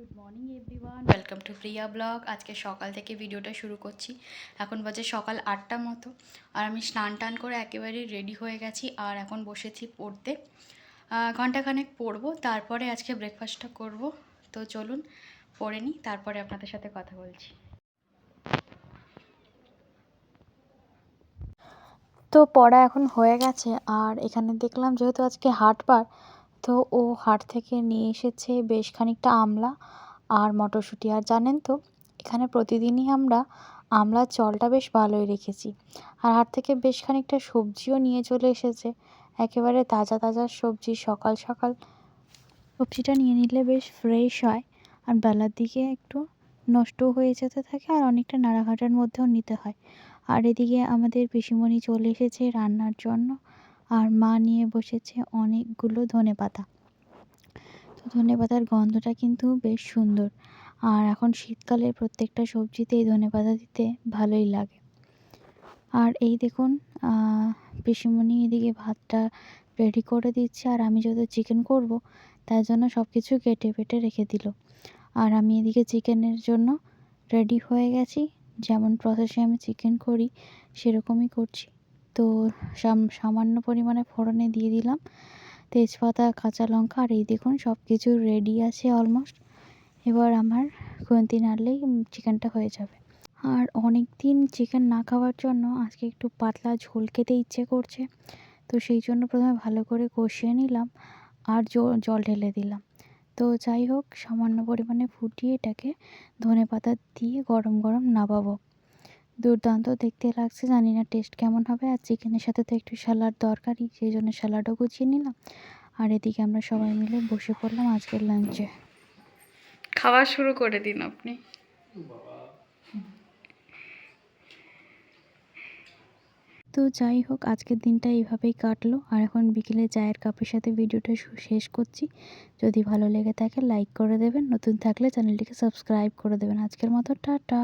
Good morning everyone welcome to Priya blog আজকে সকাল থেকে ভিডিওটা শুরু করছি। এখন বাজে সকাল আটটা মতো। আর আমি স্নান টান করে একেবারে রেডি হয়ে গেছি আর এখন বসেছি পড়তে। ঘন্টাখানেক পড়ব, তারপরে আজকে ব্রেকফাস্টটা করব। তো চলুন, পড়ে নিই, তারপরে আপনাদের সাথে কথা বলছি। তো পড়া এখন হয়ে গেছে, আর এখানে দেখলাম যেহেতু আজকে হাটবার তো ও হাট থেকে নিয়ে এসেছে বেশ খানিকটা আমলা আর মটরশুঁটি। আর জানেন তো, এখানে প্রতিদিনই আমরা আমলার চলটা বেশ ভালোই রেখেছি। আর হাট থেকে বেশ খানিকটা সবজিও নিয়ে চলে এসেছে। একেবারে তাজা তাজা সবজি, সকাল সকাল সবজিটা নিয়ে নিলে বেশ ফ্রেশ হয়। আর বেলার দিকে একটু নষ্টও হয়ে যেতে থাকে আর অনেকটা নাড়াঘাটার মধ্যেও নিতে হয়। আর এদিকে আমাদের পিসিমণি চলে এসেছে রান্নার জন্য। আর মা নিয়ে বসেছে অনেকগুলো ধনেপাতা তো ধনেপাতার গন্ধটা কিন্তু বেশ সুন্দর। আর এখন শীতকালে প্রত্যেকটা সবজিতে সবজিতেই ধনেপাতা দিতে ভালোই লাগে। আর এই দেখুন পিসিমণি এদিকে ভাতটা রেডি করে দিচ্ছে আর আমি যেহেতু চিকেন করব তাই জন্য সব কিছু কেটে পেটে রেখে দিল। আর আমি এদিকে চিকেনের জন্য রেডি হয়ে গেছি। যেমন প্রসেসে আমি চিকেন করি, সেরকমই করছি। তো সাম- সামান্য পরিমাণে ফোড়নে দিয়ে দিলাম। তেজপাতা, কাঁচা লঙ্কা আর এই দেখুন সব কিছু রেডি আছে অলমোস্ট এবার আমার খুন্তি নাড়লেই চিকেনটা হয়ে যাবে। আর অনেক দিন চিকেন না খাওয়ার জন্য আজকে একটু পাতলা ঝোল খেতে ইচ্ছে করছে। তো সেই জন্য প্রথমে ভালো করে কষিয়ে নিলাম আর জল ঢেলে দিলাম। তো যাই হোক, সামান্য পরিমাণে ফুটিয়ে এটাকে ধনে পাতা দিয়ে গরম গরম নামাবো দুর্দান্ত দেখতে লাগছে জানি না টেস্ট কেমন হবে। আর চিকেনের সাথে তো একটু স্যালাড দরকারই সেই জন্য স্যালাডও গুছিয়ে নিলাম। আর এদিকে আমরা সবাই মিলে বসে পড়লাম আজকের লাঞ্চে খাওয়া শুরু করে দিন আপনি। তো যাই হোক আজকের দিনটা এইভাবেই কাটলো। আর এখন বিকেলে চায়ের কাপের সাথে ভিডিওটা শেষ করছি। যদি ভালো লেগে থাকে লাইক করে দেবেন। নতুন থাকলে চ্যানেলটিকে সাবস্ক্রাইব করে দেবেন। আজকের মতো টাটা।